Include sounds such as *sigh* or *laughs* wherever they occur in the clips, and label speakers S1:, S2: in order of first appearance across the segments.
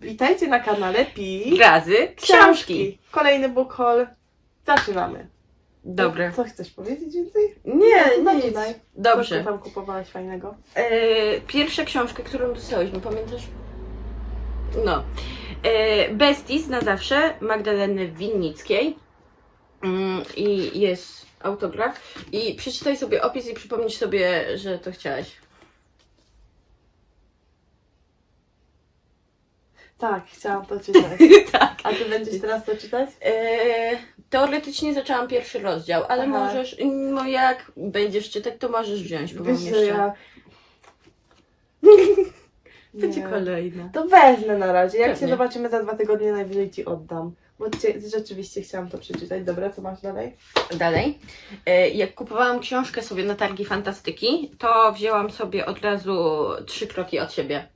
S1: Witajcie na kanale Pi
S2: Razy książki.
S1: Kolejny book haul. Zaczynamy.
S2: Dobre.
S1: Co chcesz powiedzieć więcej?
S2: Nie,
S1: No, zaczynaj. Co
S2: Dobrze.
S1: ty tam kupowałaś fajnego?
S2: E, pierwsza książka, którą dostałeś, no pamiętasz? No. E, Besties na zawsze Magdaleny Winnickiej. Mm, I jest autograf. I przeczytaj sobie opis i przypomnisz sobie, że to chciałaś.
S1: Tak, chciałam to *laughs* czytać.
S2: tak.
S1: A ty będziesz teraz to czytać?
S2: E, teoretycznie zaczęłam pierwszy rozdział, ale
S1: Aha.
S2: możesz, no jak będziesz czytać, to możesz wziąć, bo mam
S1: Wiesz, że
S2: jeszcze.
S1: ja... *laughs*
S2: Będzie
S1: Nie.
S2: kolejna.
S1: To wezmę na razie. Jak
S2: Pewnie.
S1: się zobaczymy za dwa tygodnie, najwyżej ci oddam. Bo cię, rzeczywiście chciałam to przeczytać. Dobra, co masz dalej?
S2: Dalej. E, Jak kupowałam książkę sobie na targi fantastyki, to wzięłam sobie od razu trzy kroki od siebie.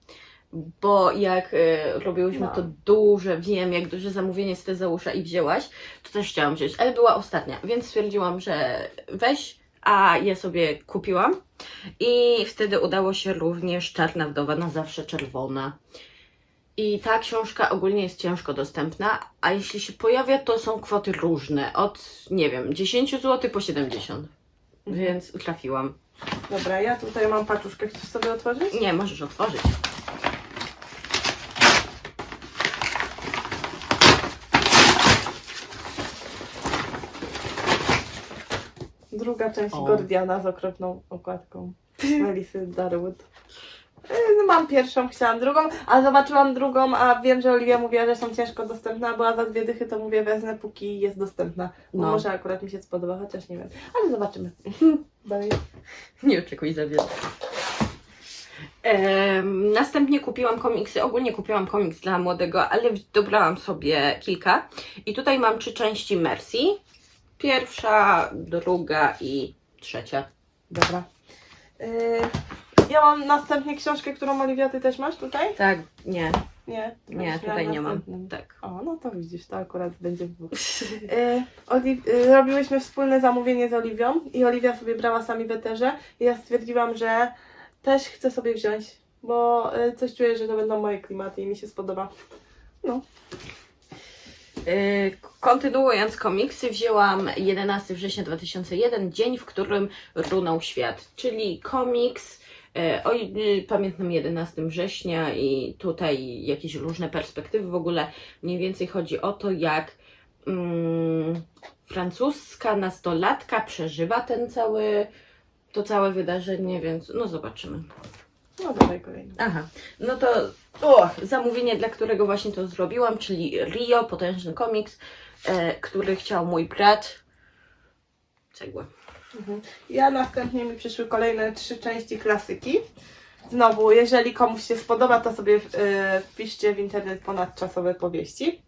S2: Bo jak e, robiłyśmy
S1: No.
S2: to duże, wiem, jak duże zamówienie z Tezeusza i wzięłaś, to też chciałam wziąć, ale była ostatnia, więc stwierdziłam, że weź, a ja sobie kupiłam. I wtedy udało się również Czarna Wdowa na zawsze czerwona. I ta książka ogólnie jest ciężko dostępna, a jeśli się pojawia, to są kwoty różne. Od, nie wiem, 10 zł po 70. Więc trafiłam.
S1: Dobra, ja tutaj mam paczuszkę. Chcesz sobie otworzyć?
S2: Nie, możesz otworzyć.
S1: Druga część
S2: O.
S1: Gordiana z okropną okładką. *laughs* Melisy Darwood. E, No mam pierwszą, chciałam drugą, a zobaczyłam drugą, a wiem, że Oliwia mówiła, że są ciężko dostępne, a była za dwie dychy, to mówię wezmę, póki jest dostępna. Bo
S2: No.
S1: może akurat mi się spodoba, chociaż nie wiem. Ale zobaczymy. *laughs* Dalej.
S2: Nie oczekuj za wiele. Em, następnie kupiłam komiksy. Ogólnie kupiłam komiks dla młodego, ale dobrałam sobie kilka. I tutaj mam trzy części Mercy. Pierwsza, druga i trzecia.
S1: Dobra. E, Ja mam następnie książkę, którą Oliwia, ty też masz tutaj?
S2: Tak, nie,
S1: Nie.
S2: nie, tutaj nie mam. Tak.
S1: O, no to widzisz, to akurat będzie w dwóch. Oli- e, robiłyśmy wspólne zamówienie z Oliwią i Oliwia sobie brała sami w eterze i ja stwierdziłam, że też chcę sobie wziąć, bo e, coś czuję, że to będą moje klimaty i mi się spodoba.
S2: Y, Kontynuując komiksy, wzięłam 11 września 2001, dzień, w którym runął świat, czyli komiks y, o y, pamiętnym 11 września i tutaj jakieś różne perspektywy. W ogóle mniej więcej chodzi o to, jak mm, francuska nastolatka przeżywa ten cały, to całe wydarzenie, więc no zobaczymy.
S1: No dawaj kolejny.
S2: Aha, no to o, zamówienie, dla którego właśnie to zrobiłam, czyli Rio, potężny komiks, e, który chciał mój brat. Cegła.
S1: Mhm. Ja następnie mi przyszły kolejne trzy części klasyki. Znowu, jeżeli komuś się spodoba, to sobie e, wpiszcie w internet ponadczasowe powieści.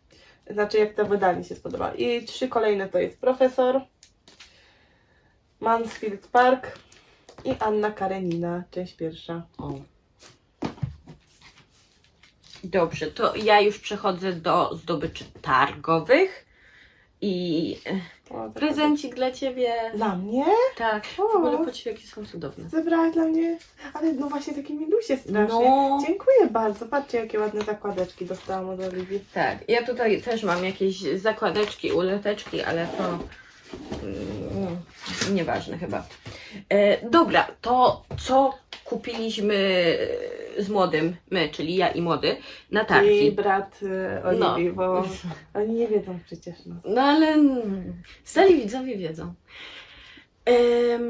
S1: Znaczy, jak to wydanie się spodoba. I trzy kolejne to jest Profesor, Mansfield Park i Anna Karenina, część pierwsza.
S2: O. Dobrze, to ja już przechodzę do zdobyczy targowych i
S1: O,
S2: prezencik dla Ciebie.
S1: Dla mnie?
S2: Tak, w
S1: O.
S2: ogóle patrz jakie są cudowne.
S1: Zebrałaś dla mnie? Ale no właśnie takie milusie strasznie.
S2: No.
S1: Dziękuję bardzo. Patrzcie, jakie ładne zakładeczki dostałam od Oliwii.
S2: Tak, ja tutaj też mam jakieś zakładeczki, uleteczki, ale to mm, nieważne chyba. E, dobra, to co kupiliśmy z młodym, my, czyli ja i młody, na
S1: I
S2: targi.
S1: brat e, Oliwii, bo oni nie wiedzą przecież. No.
S2: No ale stali widzowie wiedzą. Em,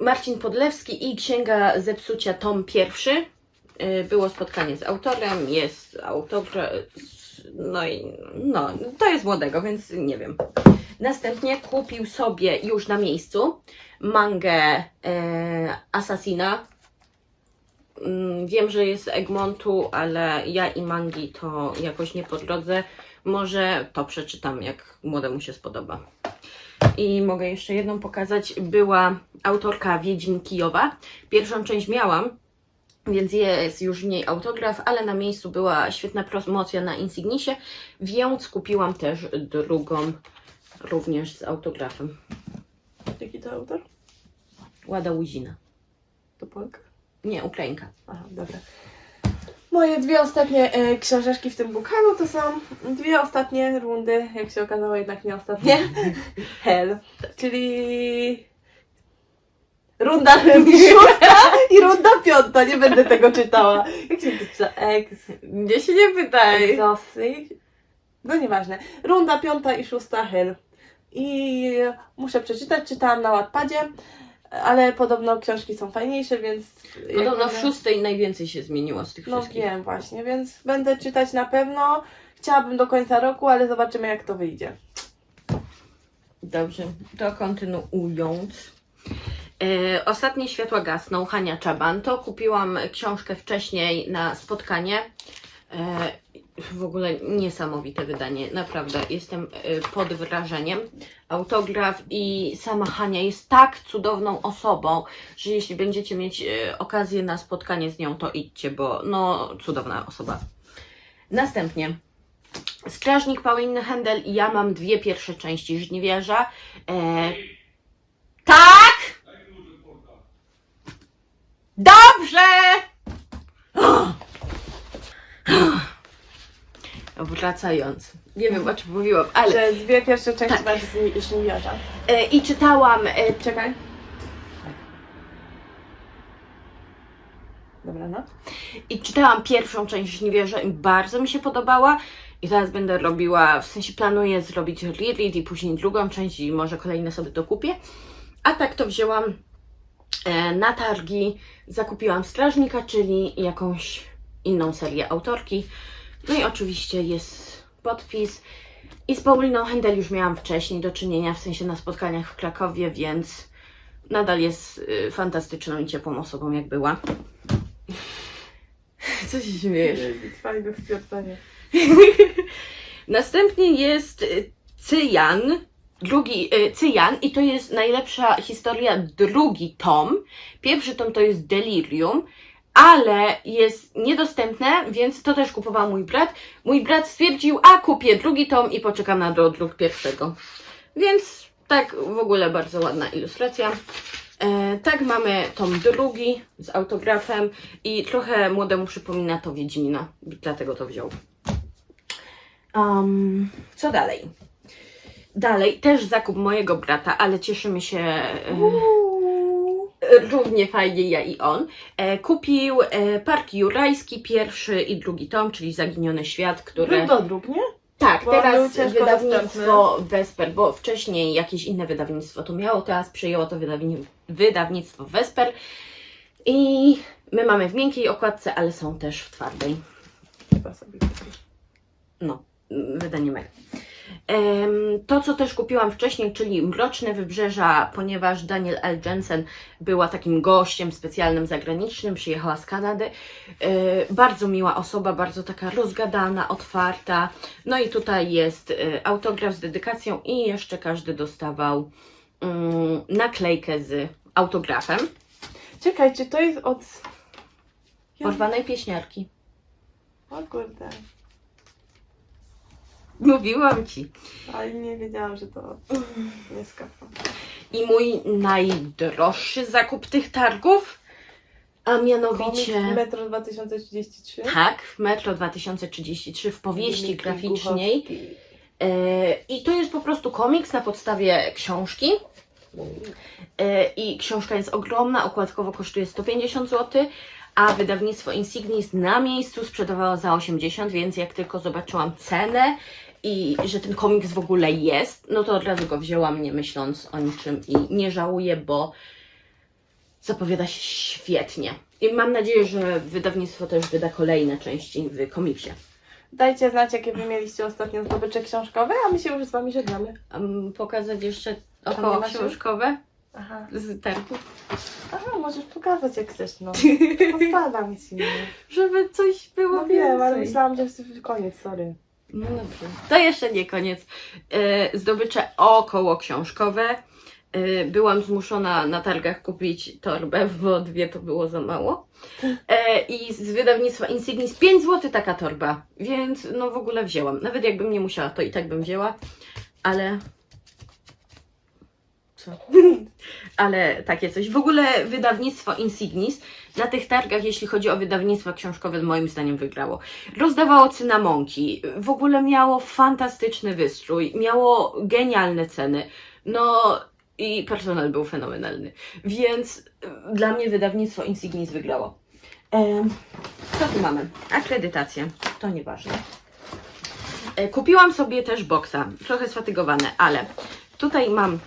S2: Marcin Podlewski i Księga Zepsucia, tom pierwszy. E, Było spotkanie z autorem, jest autograf, no i no, to jest młodego, więc nie wiem. Następnie kupił sobie już na miejscu mangę e, Assassina. Mm, Wiem, że jest Egmontu, ale ja i mangi to jakoś nie po drodze. Może to przeczytam, jak młodemu się spodoba. I mogę jeszcze jedną pokazać. Była autorka Wiedźmin Kijowa. Pierwszą część miałam, więc jest już w niej autograf, ale na miejscu była świetna promocja na Insignisie, więc kupiłam też drugą, również z autografem.
S1: Jaki to autor?
S2: Łada Łuzina.
S1: To Polka?
S2: Nie, Ukrainka.
S1: Aha, dobra. Moje dwie ostatnie e, książeczki w tym bookalu to są dwie ostatnie rundy, jak się okazało jednak nie ostatnie. *laughs* Hell, czyli runda *laughs* szósta i runda piąta, nie będę tego czytała. Jak się to czyta? Ex...
S2: Nie się nie pytaj.
S1: Exosy. No nieważne. Runda piąta i szósta Hell. I muszę przeczytać, czytałam na Wattpadzie, ale podobno książki są fajniejsze, więc...
S2: Podobno w szóstej najwięcej się zmieniło z tych
S1: No
S2: wszystkich.
S1: wiem właśnie, więc będę czytać na pewno. Chciałabym do końca roku, ale zobaczymy jak to wyjdzie.
S2: Dobrze, to kontynuując. E, ostatnie światła gasną, Hania Czaban. To kupiłam książkę wcześniej na spotkanie. E, w ogóle niesamowite wydanie, naprawdę. Jestem e, pod wrażeniem. Autograf i sama Hania jest tak cudowną osobą, że jeśli będziecie mieć e, okazję na spotkanie z nią, to idźcie, bo no cudowna osoba. Następnie Strażnik Pauliny Händel i ja mam dwie pierwsze części Żniwiarza. E... Tak! Dobrze! Wracając. Nie wiem o czym mówiłam, ale.
S1: Że dwie pierwsze części
S2: Tak.
S1: masz z Żniwiarza.
S2: E, I czytałam. E,
S1: Czekaj. Dobra, no.
S2: I czytałam pierwszą część Żniwiarza i bardzo mi się podobała. I teraz będę robiła, w sensie planuję zrobić reread i później drugą część i może kolejne sobie dokupię. A tak to wzięłam e, na targi, zakupiłam Strażnika, czyli jakąś inną serię autorki. No i oczywiście jest podpis. I z Pauliną Händel już miałam wcześniej do czynienia, w sensie na spotkaniach w Krakowie, więc nadal jest y, fantastyczną i ciepłą osobą, jak była. *laughs* Co się śmiejesz?
S1: Fajne stwierdzenie. *laughs*
S2: Następnie jest y, Cyjan, drugi y, Cyjan i to jest najlepsza historia, drugi tom. Pierwszy tom to jest Delirium, ale jest niedostępne, więc to też kupował mój brat. Mój brat stwierdził, a kupię drugi tom i poczekam na dodruk pierwszego. Więc tak w ogóle bardzo ładna ilustracja. E, tak mamy tom drugi z autografem i trochę młodemu przypomina to Wiedźmina, dlatego to wziął. Um, co dalej? Dalej, też zakup mojego brata, ale cieszymy się e. równie fajnie ja i on. E, kupił e, Park Jurajski, pierwszy i drugi tom, czyli Zaginiony Świat, które...
S1: Był dodruk, nie?
S2: Tak,
S1: bo
S2: teraz wydawnictwo Vesper, bo wcześniej jakieś inne wydawnictwo to miało, teraz przejęło to wydawni- wydawnictwo Vesper. I my mamy w miękkiej okładce, ale są też w twardej.
S1: Chyba sobie
S2: no, wydanie mega. To, co też kupiłam wcześniej, czyli Mroczne Wybrzeża, ponieważ Daniel L. Jensen była takim gościem specjalnym zagranicznym, przyjechała z Kanady. E, Bardzo miła osoba, bardzo taka rozgadana, otwarta. No i tutaj jest e, autograf z dedykacją i jeszcze każdy dostawał mm, naklejkę z autografem.
S1: Czekaj, czy to jest od...
S2: Porwanej pieśniarki.
S1: O kurde.
S2: Mówiłam Ci.
S1: Ale nie wiedziałam, że to nie skapa.
S2: I mój najdroższy zakup tych targów, a mianowicie.
S1: Metro 2033.
S2: Tak, w Metro 2033 w powieści graficznej.
S1: Głuchowski.
S2: E, I to jest po prostu komiks na podstawie książki. E, I książka jest ogromna, okładkowo kosztuje 150 zł, a wydawnictwo Insignis na miejscu sprzedawało za 80, więc jak tylko zobaczyłam cenę i że ten komiks w ogóle jest, no to od razu go wzięłam, nie myśląc o niczym i nie żałuję, bo zapowiada się świetnie. I mam nadzieję, że wydawnictwo też wyda kolejne części w komiksie.
S1: Dajcie znać, jakie wy mieliście ostatnio zdobycze książkowe, a my się już z wami żegnamy.
S2: Um, pokazać jeszcze około
S1: masz już?
S2: książkowe
S1: Aha.
S2: z targów,
S1: Aha, możesz pokazać jak chcesz, no. *laughs* Pozwala mi się.
S2: żeby coś było
S1: No wiem, ale
S2: więcej.
S1: myślałam, że jest koniec, sorry.
S2: No dobrze. To jeszcze nie koniec. E, zdobycze około książkowe. E, byłam zmuszona na targach kupić torbę, bo dwie to było za mało. E, I z wydawnictwa Insignis 5 zł taka torba, więc no w ogóle wzięłam. Nawet jakbym nie musiała, to i tak bym wzięła, ale co? *laughs* Ale takie coś. W ogóle wydawnictwo Insignis na tych targach, jeśli chodzi o wydawnictwa książkowe, moim zdaniem wygrało. Rozdawało cynamonki, w ogóle miało fantastyczny wystrój, miało genialne ceny. No i personel był fenomenalny. Więc dla mnie wydawnictwo Insignis wygrało. Co tu mamy? Akredytację. To nieważne. E, Kupiłam sobie też boksa. Trochę sfatygowane, ale tutaj mam.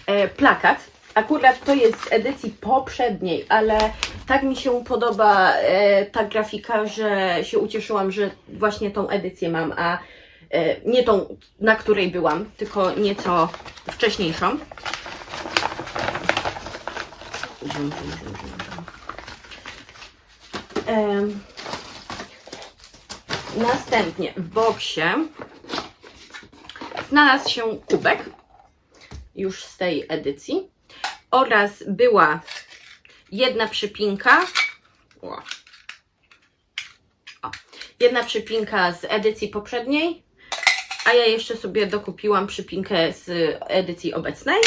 S2: E, plakat. Akurat to jest z edycji poprzedniej, ale tak mi się podoba e, ta grafika, że się ucieszyłam, że właśnie tą edycję mam, a e, nie tą, na której byłam, tylko nieco wcześniejszą. Następnie w boksie znalazł się kubek już z tej edycji oraz była jedna przypinka. O. Jedna przypinka z edycji poprzedniej, a ja jeszcze sobie dokupiłam przypinkę z edycji obecnej.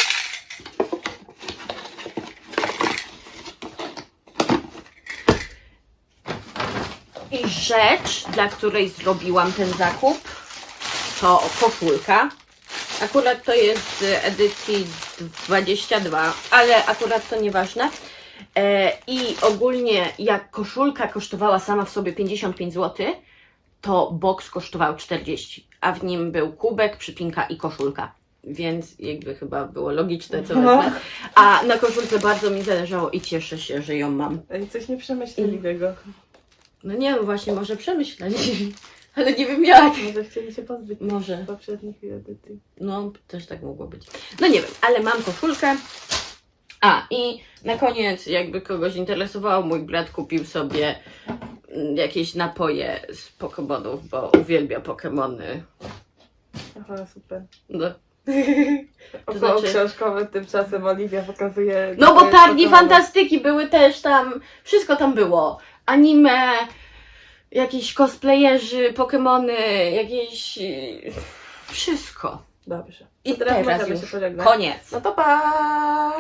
S2: I rzecz, dla której zrobiłam ten zakup, to koszulka. Akurat to jest z edycji 22, ale akurat to nieważne. E, I ogólnie jak koszulka kosztowała sama w sobie 55 zł, to box kosztował 40, a w nim był kubek, przypinka i koszulka. Więc jakby chyba było logiczne, co
S1: No.
S2: wezmę. A na koszulce bardzo mi zależało i cieszę się, że ją mam.
S1: Ej, coś nieprzemyśleliwego.
S2: No nie wiem, właśnie może przemyśleć, *laughs* ale nie wiem jak.
S1: Może chcieli się pozbyć
S2: Może.
S1: poprzednich edycji.
S2: No, też tak mogło być. No nie wiem, ale mam koszulkę. A, i na koniec, jakby kogoś interesowało, mój brat kupił sobie mm, jakieś napoje z Pokemonów, bo uwielbia Pokemony.
S1: Aha, super.
S2: No, *laughs*
S1: Około
S2: znaczy-
S1: książkowe tymczasem Oliwia pokazuje...
S2: no bo targi fantastyki były też tam, wszystko tam było. Anime, jakieś cosplayerzy, Pokemony, jakieś... y, Wszystko.
S1: Dobrze.
S2: I
S1: Teraz
S2: teraz
S1: możemy
S2: już
S1: się pożegnać.
S2: koniec.
S1: No to pa!